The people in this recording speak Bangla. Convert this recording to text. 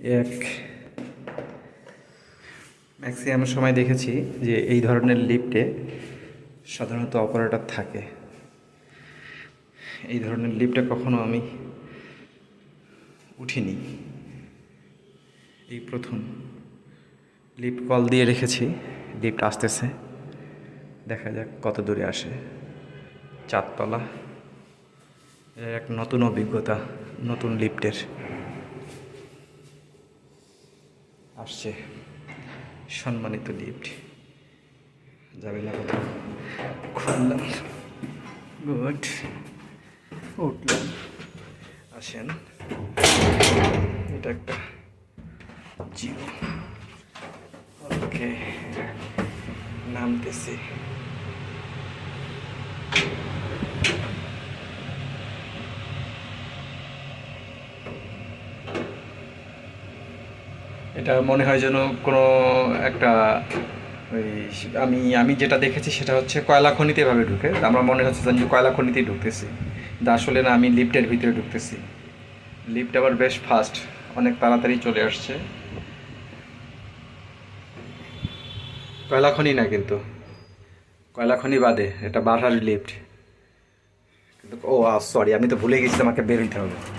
এক ম্যাক্সিমাম সময় দেখেছি যে এই ধরনের লিফটে সাধারণত অপারেটর থাকে। এই ধরনের লিফটে কখনো আমি উঠিনি। এই প্রথম লিফট কল দিয়ে রেখেছি লিফট আসতেছে। দেখা যাক কত দূরে আসে। চারতলা এক নতুন অভিজ্ঞতা, নতুন লিফটের আসছে সম্মানিত লিফট। যাবে না কোথাও। খুললাম। গুড। উঠলাম। আসেন। এটা একটা জিও ওকে। নামতেছি। এটা মনে হয় যেন কোনো একটা ওই আমি আমি যেটা দেখেছি সেটা হচ্ছে কয়লা খনিতে এভাবে ঢুকে। আমরা মনে হচ্ছে যে কয়লা খনিতেই ঢুকতেছি। কিন্তু আসলে না, আমি লিফটের ভিতরে ঢুকতেছি। লিফট আবার বেশ ফাস্ট অনেক তাড়াতাড়ি চলে আসছে। কয়লা খনি না কিন্তু। কয়লা খনি বাদে, এটা বারহার লিফট। কিন্তু, ও সরি আমি তো ভুলে গেছি আমাকে বের হইতে হবে।